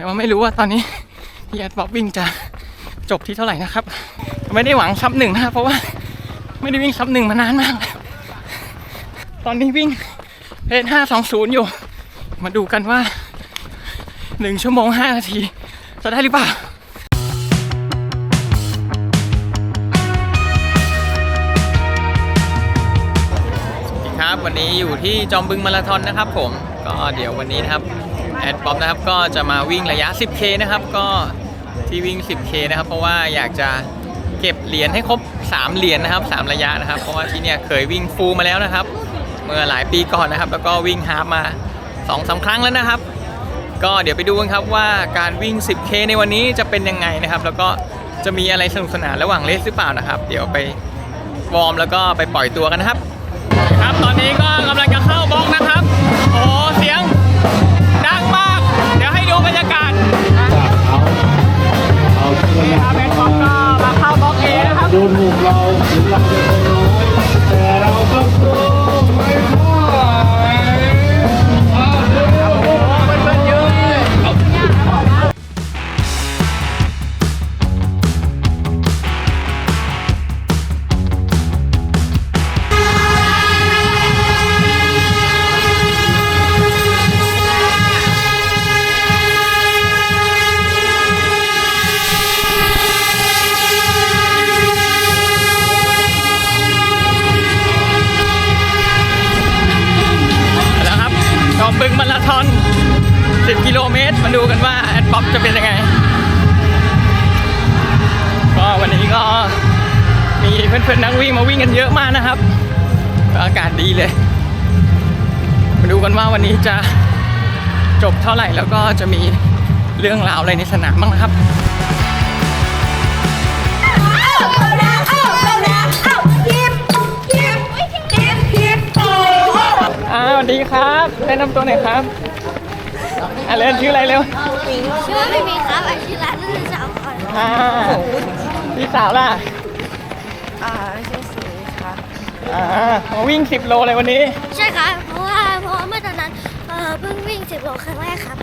แต่ว่าไม่รู้ว่าตอนนี้พี่แอดบ๊อบวิ่งจะจบที่เท่าไหร่นะครับ ไม่ได้หวังซับหนึ่งนะเพราะว่าไม่ได้วิ่งซับหนึ่งมานานมาก ตอนนี้วิ่งเพจห้าสองศูนย์อยู่ มาดูกันว่าหนึ่งชั่วโมงห้านาที จะได้หรือเปล่าสวัสดีครับวันนี้อยู่ที่จอมบึงมาราธอนนะครับผมก็เดี๋ยววันนี้นะครับ แอดป๊อปนะครับก็จะมาวิ่งระยะ 10K นะครับก็ที่วิ่ง 10K นะครับ เพราะว่าอยากจะเก็บเหรียญให้ครบ 3 เหรียญนะครับ 3 ระยะนะครับ เพราะว่าที่เนี่ยเคยวิ่งฟูลมาแล้วนะครับ เมื่อหลายปีก่อนนะครับ แล้วก็วิ่งฮาล์ฟมา2อสาครั้งแล้วนะครับ ก็เดี๋ยวไปดูกันครับว่าการวิ่ง 10K ในวันนี้จะเป็นยังไงนะครับ แล้วก็จะมีอะไรสนุกสนานระหว่างเลสหรือเปล่านะครับ เดี๋ยวไปวอร์มแล้วก็ไปปล่อยตัวกันนะครับ ครับตอนนี้ก็กำลังจะเข้าบล็อกนะครับ นี่ครับแบงค์บ็อกก็มาเข้าบล็อกเอนะครับดูหนุ่มเราถึงเราจะเป็นน้อยแต่เรา เพื่อนๆนักวิ่งมาวิ่งกันเยอะมากนะครับก็อากาศดีเลย มาดูกันว่าวันนี้จะจบเท่าไหร่แล้วก็จะมีเรื่องราวอะไรในสนามบ้างนะครับอ่าสวัสดีครับแนะนำตัวหน่อยครับอ่าเล่นชื่ออะไรเร็วชื่อว่าไม่มีครับอาชีพร้านนั่นสาวก่อนอ่าพี่สาวล่ะอ่าชื่อสีค่ะ อ่ามาวิ่ง 10 โลเลยวันนี้ ใช่ครับเพราะว่าเพราะว่าเมื่อตอนนั้นเออเพิ่งวิ่งสิบโลครั้งแรกครับ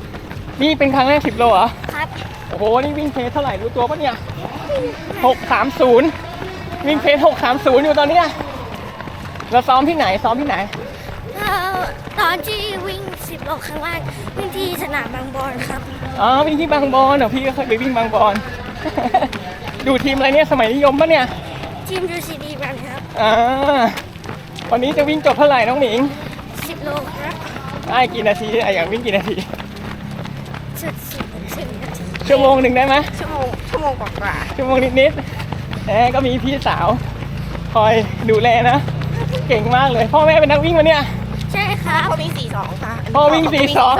นี่เป็นครั้งแรก 10 โลเหรอ ครับโอ้โห นี่วิ่งเพจเท่าไหร่รู้ตัวปะเนี่ย 630 วิ่งเพจ630 อยู่ตอนเนี้ยเราซ้อมที่ไหน ซ้อมที่ไหน เอ่อตอนที่วิ่งสิบโลครั้งแรกวิ่งที่สนามบางบอนครับ อ๋อ วิ่งที่บางบอนเหรอพี่ก็เคยไปวิ่งบางบอน ดูทีมอะไรเนี่ย สมัยนิยมปะเนี่ย ทีมยูซีดีกันครับ อ่าวันนี้จะวิ่งจบเท่าไหร่น้องหมิงสิบโลครับได้กี่นาทีอะอยากวิ่งกี่นาทีสุดสุดสิบนาทีชั่วโมงหนึ่งได้ไหมชั่วโมงชั่วโมงกว่าชั่วโมงนิดๆแหมก็มีพี่สาว คอยดูแลนะ เก่งมากเลย พ่อแม่เป็นนักวิ่งมาเนี่ย ใช่ครับเขาวิ่งสี่สองค่ะพ่อวิ่งสี่สอง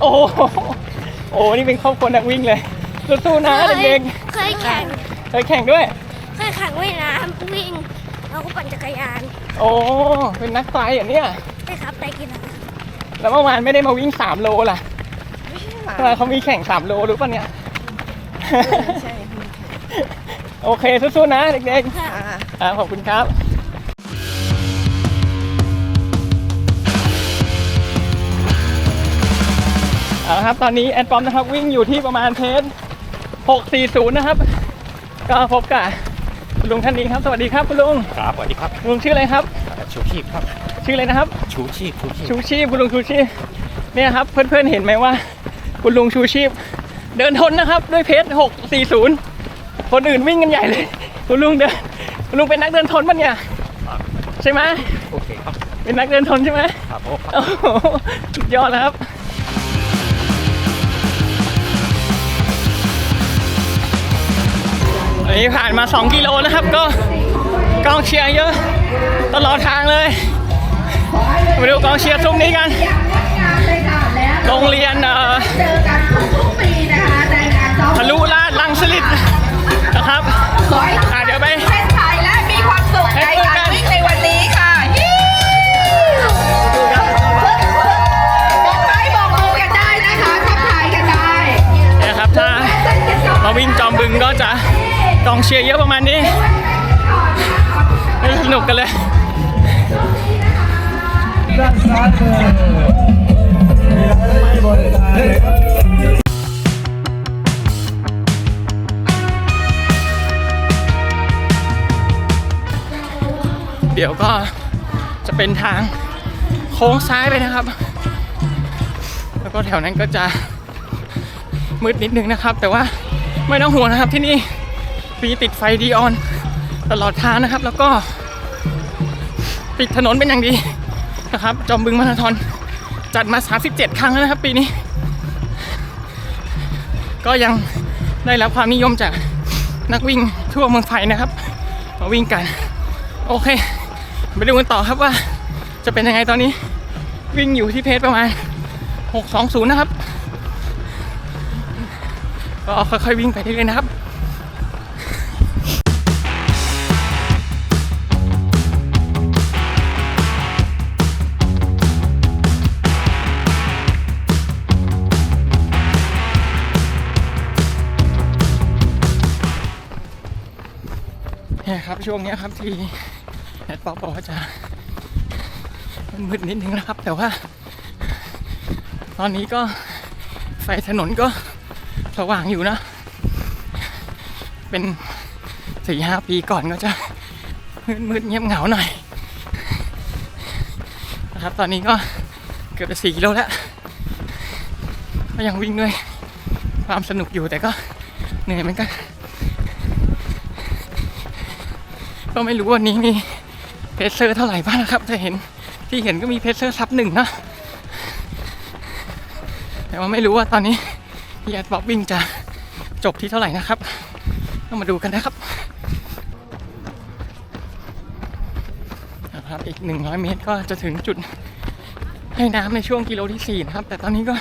โอ้โหโอ้โหนี่เป็นครอบครัวนักวิ่งเลยสู้ๆนะเด็กเคยแข่งๆเคยแข่งด้วยเคยแข่งว่ายน้ำวิ่ง แล้วก็ปั่นจักรยานโอ้เป็นนักไตอะเนี่ยใช่ครับไปกินอะไรแล้วเมื่อวานไม่ได้มาวิ่ง3โลล่ะไม่ใช่เมื่อวานเขามีแข่ง3โลหรือเปล่าเนี่ยใช่โอเคสู้ๆนะเด็กค่ะๆอ่าขอบคุณครับเอาละครับตอนนี้แอดปอมนะครับวิ่งอยู่ที่ประมาณเพจ640 นะครับ ก็พบกับ คุณลุงท่านนี้ครับ สวัสดีครับคุณลุงครับสวัสดีครับคุณลุงชื่ออะไรครับ ชูชีพครับ ชื่ออะไรนะครับ ชูชีพชูชีพชูชีพคุณลุงชูชีพเนี่ยครับเพื่อนๆเห็นไหมว่า คุณลุงชูชีพ เดินทนนะครับ ด้วยเพจ640 คนอื่นวิ่งกันใหญ่เลย คุณลุงเดินคุณลุงเป็นนักเดินทนปะเนี่ยใช่ไหมโอเคครับเป็นนักเดินทนใช่ไหมครับผมโอ้โหสุดยอดแล้วครับ นนี้ผ่านมา 2 กิโลนะครับ ก็กองเชียร์เยอะ ตลอดทางเลยมาดูกองเชียร์ซุ้มนี้กัน โรงเรียนเอ่อเจอกันทุกๆปีนะคะในงานซ้อมทะลุลาดลังสลิดนะครับขอให้ทุกอะเดี๋ยวไปเส้นชัยและมีความสุขในการวิ่งในวันนี้ค่ะฮิ้วบอกไม้บอกมือกันได้นะคะทักทายกันได้เนี่ยครับถ้ามาวิ่งจอมบึงก็จะ กองเชียร์เยอะประมาณนี้สนุกกันเลยเดี๋ยวก็จะเป็นทางโค้งซ้ายไปนะครับ แล้วก็แถวนั้นก็จะมืดนิดนึงนะครับ แต่ว่าไม่ต้องห่วงนะครับที่นี่ มีติดไฟดีออน ตลอดทางนะครับ แล้วก็ ปิดถนนเป็นอย่างดีนะครับ จอมบึงมาราธอนจัดมา 37 ครั้งแล้วนะครับ ปีนี้ ก็ยังได้รับความนิยมจากนักวิ่งทั่วเมืองไทยนะครับมาวิ่งกัน โอเค ไปดูกันต่อครับว่า จะเป็นยังไงตอนนี้ วิ่งอยู่ที่เพจประมาณ 620 นะครับ ก็ค่อยๆวิ่งไปเรื่อยๆนะครับ ช่วงนี้ครับที่แอดป๊อปบอกว่าจะมันมืดนิดนึงนะครับ แต่ว่า ตอนนี้ก็ไฟถนนก็สว่างอยู่นะ เป็นสี่ห้าปีก่อนก็จะมืดมืดๆเงียบเหงาหน่อยนะครับ ตอนนี้ก็เกือบจะสี่กิโลแล้วก็ยังวิ่งด้วยความสนุกอยู่แต่ก็เหนื่อยเหมือนกัน ก็ไม่รู้วันนี้มีเพเซอร์เท่าไหร่บ้างนะครับแต่เห็นที่เห็นก็มีเพเซอร์ซับหนึ่งนะแต่ว่าไม่รู้ว่าตอนนี้พี่แอดบ๊อบวิ่งจะจบที่เท่าไหร่นะครับต้องมาดูกันนะครับนะครับอีก 100 เมตรก็จะถึงจุดให้น้ำในช่วงกิโลที่ 4 นะครับ แต่ตอนนี้ก็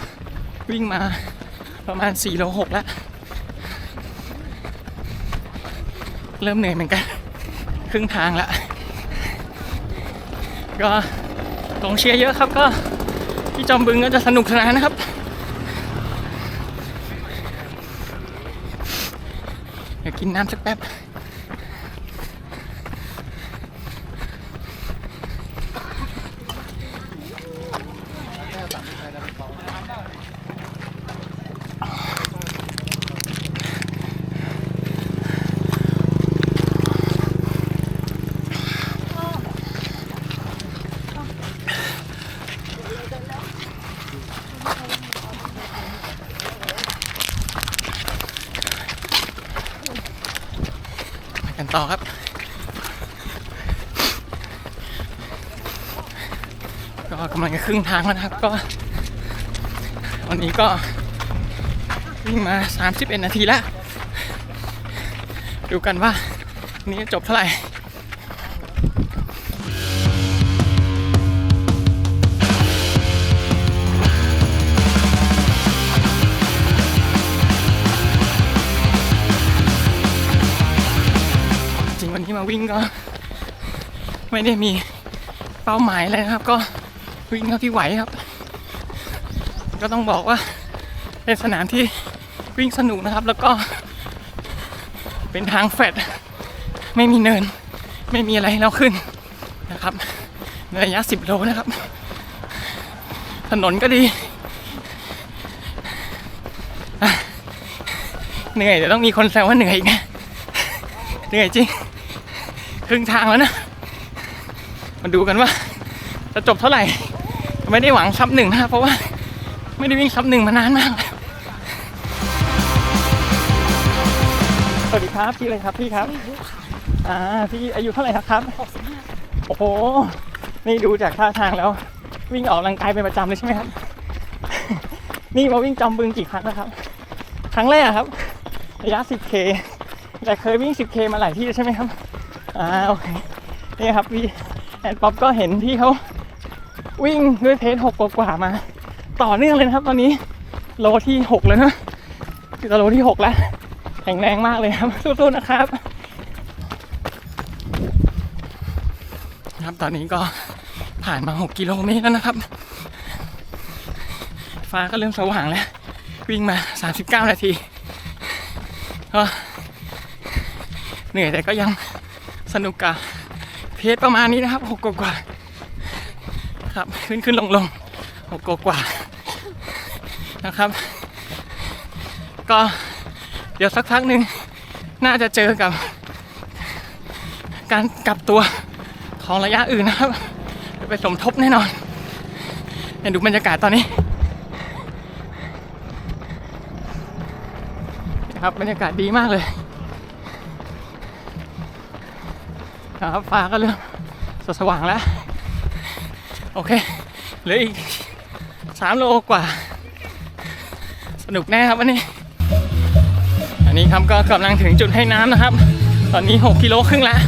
วิ่งมาประมาณ4โล6แล้ว เริ่มเหนื่อยเหมือนกัน ครึ่งทางละก็ลงเชียร์เยอะครับก็ที่จอมบึงก็จะสนุกสนานนะครับ เดี๋ยวกินน้ำสักแป๊บ ไปกัน ต่อครับ ก็กำลังจะครึ่งทางแล้วนะครับ ก็ วันนี้ก็วิ่งมา 31 นาทีแล้ว ดูกันว่า นี้จบเท่าไหร่ วิ่งก็ ไม่ได้มีเป้าหมายอะไรนะครับ ก็วิ่งเท่าที่ไหวครับ ก็ต้องบอกว่าเป็นสนามที่วิ่งสนุกนะครับ แล้วก็ เป็นทางแฟลตไม่มีเนิน ไม่มีอะไรให้เราขึ้นนะครับในระยะ 10 โลนะครับ ถนนก็ดี เหนื่อยเดี๋ยวต้องมีคนแซวว่าเหนื่อยอีกนะเหนื่อยจริง ครึ่งทางแล้วนะ มาดูกันว่า จะจบเท่าไหร่ ไม่ได้หวังซับหนึ่งนะครับเพราะว่า ไม่ได้วิ่งซับหนึ่งมานานมากแล้วสวัสดีครับพี่อะไรครับพี่ครับ อ่าพี่อายุเท่าไหร่แล้วครับโอ้โห นี่ดูจากท่าทางแล้ว วิ่งออกกำลังกายเป็นประจำเลยใช่ไหมครับ นี่มาวิ่งจอมบึงกี่ครั้งแล้วครับ ครั้งแรกครับ ระยะ 10K แต่เคยวิ่ง 10K มาหลายที่แล้วใช่ไหมครับ อ่าโอเคนี่ครับพี่แอนป๊อปก็เห็นพี่เขาวิ่งด้วยเพจหกกว่ามา ต่อเนื่องเลยนะครับ ตอนนี้โลที่หกแล้วนะคือโลที่หกแล้วแข็งแรงมากเลยครับสู้ๆนะครับครับตอนนี้ก็ผ่านมา 6 กิโลเมตรแล้วนะครับ ฟ้าก็เริ่มสว่างแล้ว วิ่งมา 39 นาทีก็เหนื่อยแต่ก็ยัง สนุกกับเพจประมาณนี้นะครับหกกว่าครับขึ้นขึ้นลงลงหกกว่านะครับ ก็เดี๋ยวสักพักหนึ่งน่าจะเจอกับ การกลับตัวของระยะอื่นนะครับจะไปสมทบแน่นอนเนี่ยดูบรรยากาศตอนนี้นะครับบรรยากาศดีมากเลย ครับฟ้าก็เริ่มสสว่างแล้ว โอเคเหลืออีกสามโลกว่า สนุกแน่ครับวันนี้ อันนี้ครับก็กำลังถึงจุดให้น้ำนะครับ ตอนนี้ 6กิโลครึ่งแล้ว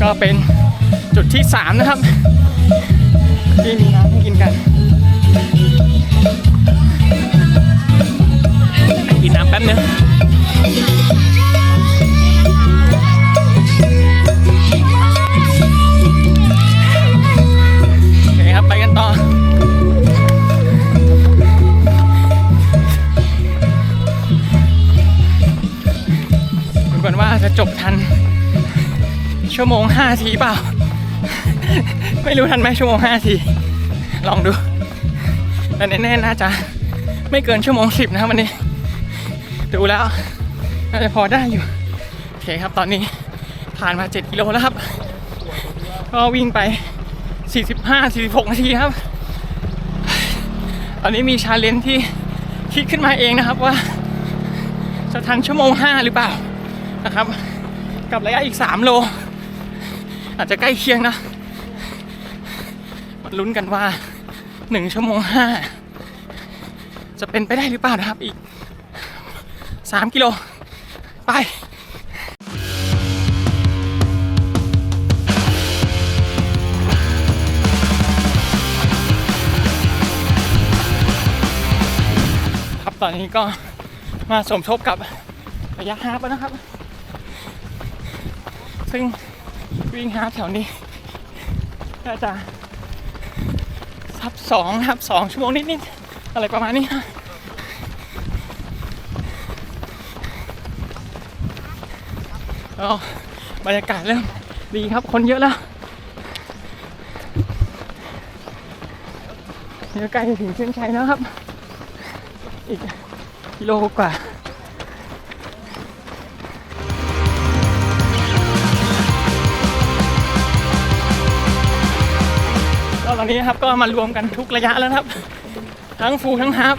ก็เป็นจุดที่ 3 นะครับ ที่มีน้ำให้กินกัน กินน้ำแป๊บนึง กันว่าจะจบทัน ชั่วโมง5ทีเปล่า ไม่รู้ทันไหมชั่วโมง5ที ลองดูแต่แน่ๆน่าจะไม่เกินชั่วโมง10นะวันนี้ ดูแล้วน่าจะพอได้อยู่โอเคครับตอนนี้ผ่านมา 7 กิโลแล้วครับ ก็วิ่งไป 45 46 นาทีครับ ตอนนี้มีชาเลนจ์ที่คิดขึ้นมาเองนะครับว่าจะทันชั่วโมง 5 หรือเปล่า นะครับ กับระยะอีก 3 โล อาจจะใกล้เคียงนะมาลุ้นกันว่า 1 ชั่วโมง 5 จะเป็นไปได้หรือเปล่านะครับอีก 3 กิโล ไปครับตอนนี้ก็มาสมทบกับระยะฮาล์ฟแล้วนะครับ ซึ่งวิ่งฮาล์ฟแถวนี้ก็จะทับสองครับสองชั่วโมงนิดๆอะไรประมาณนี้นะก็บรรยากาศเริ่มดีครับคนเยอะแล้วเดี๋ยวใกล้จะถึงเส้นชัยแล้วครับ อีกกิโลกว่า อนนี้ครับก็มารวมกันทุกระยะแล้วครับ ทั้งฟูทั้งฮาล์ฟ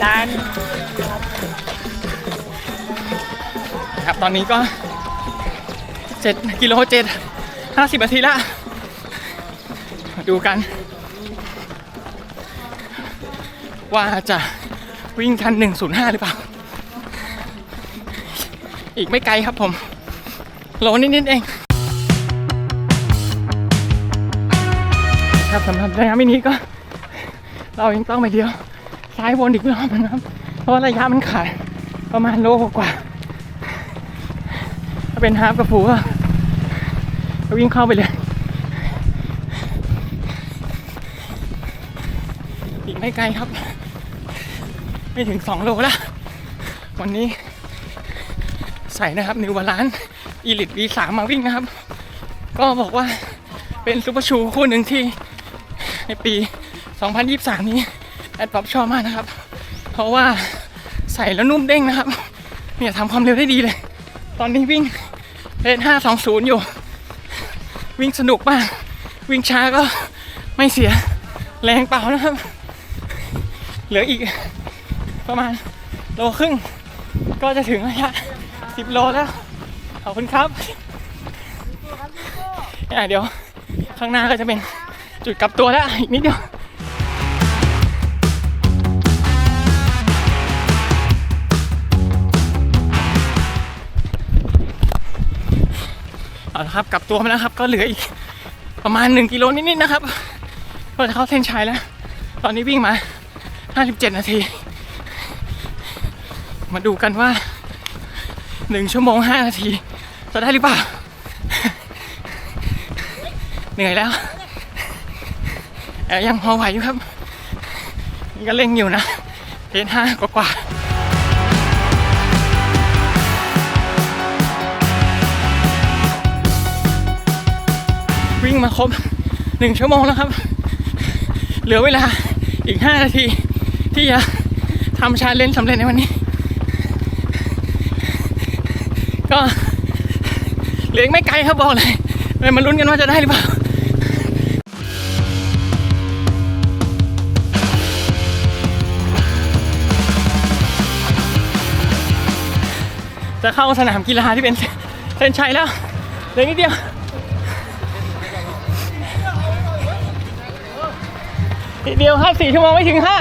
จานครับตอนนี้ก็เจ็ดกิโลเจ็ดห้าสิบนาทีละมา ดูกัน ว่าจะวิ่งทัน 105 หรือเปล่า อีกไม่ไกลครับผม โลนิดๆเอง ครับสำหรับระยะมินิก็ เรายังต้องไปเดียว ซ้ายวนอีกรอบนึงนะครับ เพราะระยะมันขาดประมาณโลกว่า ถ้าเป็นฮาล์ฟกับฟูก็วิ่งเข้าไปเลย อีก ไม่ไกลครับ ไม่ถึง 2 โลแล้ว วันนี้ใส่นะครับนิวบาลานอีลิต V3 มาวิ่งนะครับ ก็บอกว่าเป็นซูเปอร์ชูคู่หนึ่งที่ในปี 2023 นี้แอดป๊อปชอบมากนะครับ เพราะว่าใส่แล้วนุ่มเด้งนะครับ เนี่ยทำความเร็วได้ดีเลย ตอนนี้วิ่งเลน520 อยู่ วิ่งสนุกมาก วิ่งช้าก็ไม่เสียแรงเปล่านะครับ เหลืออีก ประมาณโลครึ่ง ก็จะถึงระยะ10โลแล้ว ขอบคุณครับอะเดี๋ยวข้างหน้าก็จะเป็นจุดกลับตัวแล้ว อีกนิดเดียวเอาละครับกลับตัวมาแล้วครับ ก็เหลืออีกประมาณ 1 กิโลนิดๆนะครับ ก็จะเข้าเส้นชัยแล้ว ตอนนี้วิ่งมา 57 นาที มาดูกันว่า 1 ชั่วโมง 5 นาที จะได้หรือเปล่า เหนื่อยแล้วแต่ยังพอไหวอยู่ครับก็เร่งอยู่นะเพนห้ากว่าๆวิ่งมาครบหนึ่งชั่วโมงแล้วครับ เหลือเวลาอีก5นาที ที่จะทำชาเลนจ์สำเร็จในวันนี้ ก็เหลือไม่ไกลครับบอกเลยเลยมาลุ้นกันว่าจะได้หรือเปล่าจะเข้าสนามกีฬาที่เป็นเส้นชัยแล้วเหลือนิดเดียวนิดเดียวครับสี่ชั่วโมงไม่ถึงห้า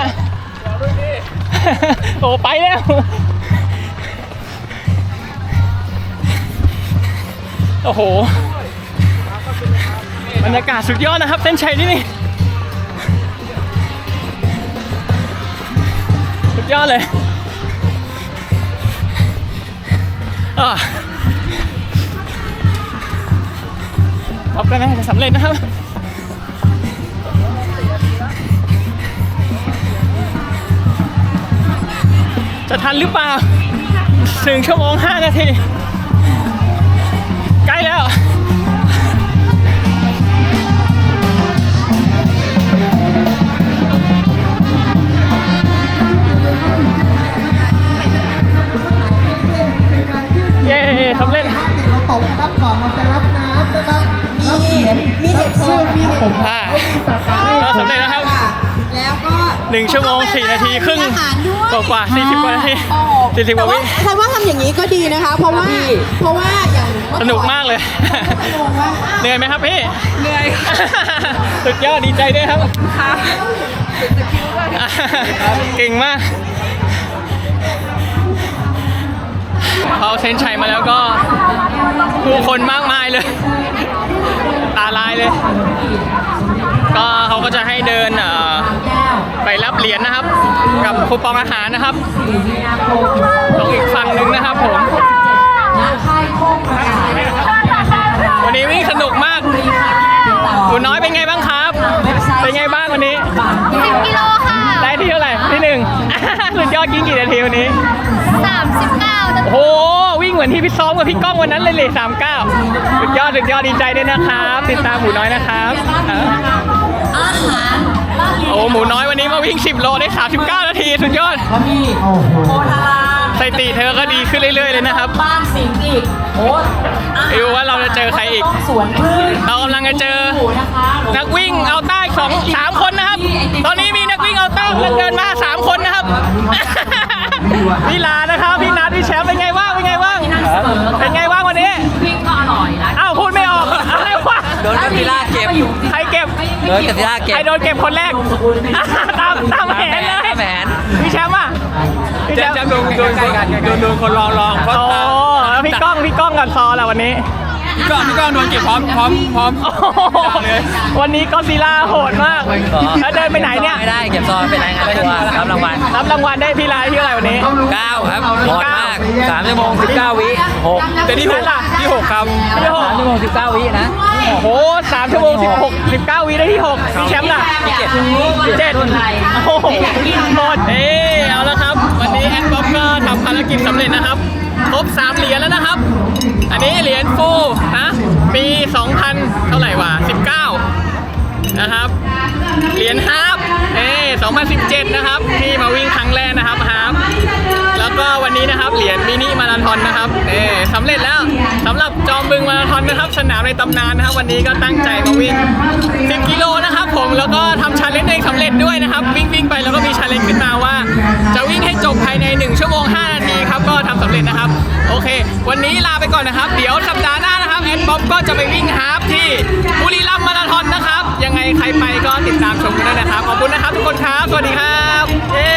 โอ้ไปแล้ว โอ้โห บรรยากาศสุดยอดนะครับ เส้นชัยที่นี่ สุดยอดเลยอะขอบกันนะจะสำเร็จนะครับ จะทันหรือเปล่าหนึ่งชั่วโมงห้านาที ใกล้แล้วเย้สำเร็จตกครับก่อนมันจะรับน้ำนะครับมีมีเห็ดชื่อมีเห็ดผมอ่าก็สำเร็จแล้วครับ แล้วก็ หนึ่งชั่วโมงสี่นาทีครึ่งอาหารด้วยกว่ากว่าสี่สิบกว่านาทีสี่สิบกแต่ว่าว่าวิฉันว่าทำอย่างนี้ก็ดีนะคะ เพราะว่าเพราะว่าอย่างสนุกมากเลยมองว่าเหนื่อยไหมครับพี่เหนื่อยสุดยอดดีใจด้วยครับเก่งมากพอเซนชัยมาแล้วก็ผู้คนมากมายเลย ตาลายเลย ก็เขาก็จะให้เดินเอ่อ ไปรับเหรียญนะครับ กับคูปองอาหารนะครับตรงอีกฝั่งหนึ่งนะครับผมวันนี้วิ่งสนุกมากคุณน้อยเป็นไงบ้างครับ เป็นไงบ้างวันนี้10กิโลค่ะ ได้ที่เท่าไหร่ที่หนึ่งสุดยอดกินกี่นาทีวันนี้39นาทีโอ้โหวิ่งเหมือนที่พี่ซ้อมกับพี่ก้องวันนั้นเลยเลยสามเก้าสุดยอดสุดยอดดีใจด้วยนะครับ ติดตามหมูน้อยนะครับอะ โอ้หมูน้อยวันนี้มาวิ่ง 10 โลได้ 39 นาที สุดยอดโพธารามสถิติเธอก็ดีขึ้นเรื่อยๆเลยนะครับบ้านสิงห์อีกโอ้ไม่รู้ว่าเราจะเจอใครอีกต้งสวนพึ่งเรากำลังจะเจอ นะคะนักวิ่งเอาใต้สองสามคนนะครับ ตอนนี้มีนักวิ่งเอาใต้เดินมาสามคนนะครับ พี่ลานะครับ พี่นัทพี่แชมป์เป็นไงบ้าง เป็นไงบ้าง เป็นไงบ้างวันนี้ วิ่งก็อร่อยนะอ้าวพูดไม่ออกอะไรวะ โดนกัติลาเก็บ ใคร เก็บโดนกัติล่าเก็ใคบรโดนเก็บคนแรกตามตามแผนเลยตามแผนพี่แชมป์อะพี่แชมป์โดนโดนโดนโดนคนรองรองเพราะโอ้แล้วพี่ก้องพี่ก้องกับซอล่ะวันนี้ พี่ก้องพี่ก้องโดนเก็บพร้อมพร้อมพร้อม โอ้โห วันนี้ก็ซีล่าโหดมาก แล้วเดินไปไหนเนี่ยไม่ได้เก็บซองเป็นรายงานตัวรับรางวัลรับรางวัลได้พี่ลายที่อะไหรวันนี้ 9 ครับโหดมาก3ชั่วโมง19 วิ6แต่ที่นั่นล่ะที่6ครับที่หก3ชั่วโมง19 วินะโอ้โหสามชั่วโมงสิบหกสิบเก้าวิได้ที่หกพี่แชมป์ล่ะที่เจ็ดเจ็ดโอ้โหหมดเอ้ยเอาละครับ วันนี้แอนบ๊อบก็ทำภารกิจสำเร็จนะครับครบสามเหรียญแล้วนะครับ อันนี้เหรียญฟูนะปี 2000 เท่าไหร่วะ19 นะครับ เหรียญฮาร์ปเอ้2017 นะครับ ที่มาวิ่งครั้งแรกนะครับฮาร์ปแล้วก็วันนี้นะครับ เหรียญมินิมาราธอนนะครับเอ้สำเร็จแล้วสำหรับจอมบึงมาราธอนนะครับ สนามในตำนานนะครับ วันนี้ก็ตั้งใจมาวิ่ง 10 กิโลนะครับผมแล้วก็ทำชาเลนจ์เองสำเร็จด้วยนะครับ วิ่งวิ่งไปแล้วก็มีชาเลนจ์ขึ้นมาว่า จะวิ่งให้จบภายใน 1 ชั่วโมง 5 นาที ความสำเร็จนะครับ โอเค วันนี้ลาไปก่อนนะครับ เดี๋ยวสัปดาห์หน้านะครับแอนบ๊อบก็จะไปวิ่งฮาฟที่บุรีรัมย์มาราธอนนะครับ ยังไงใครไปก็ติดตามชมกันด้วยนะครับ ขอบคุณนะครับทุกคนครับ สวัสดีครับ เย้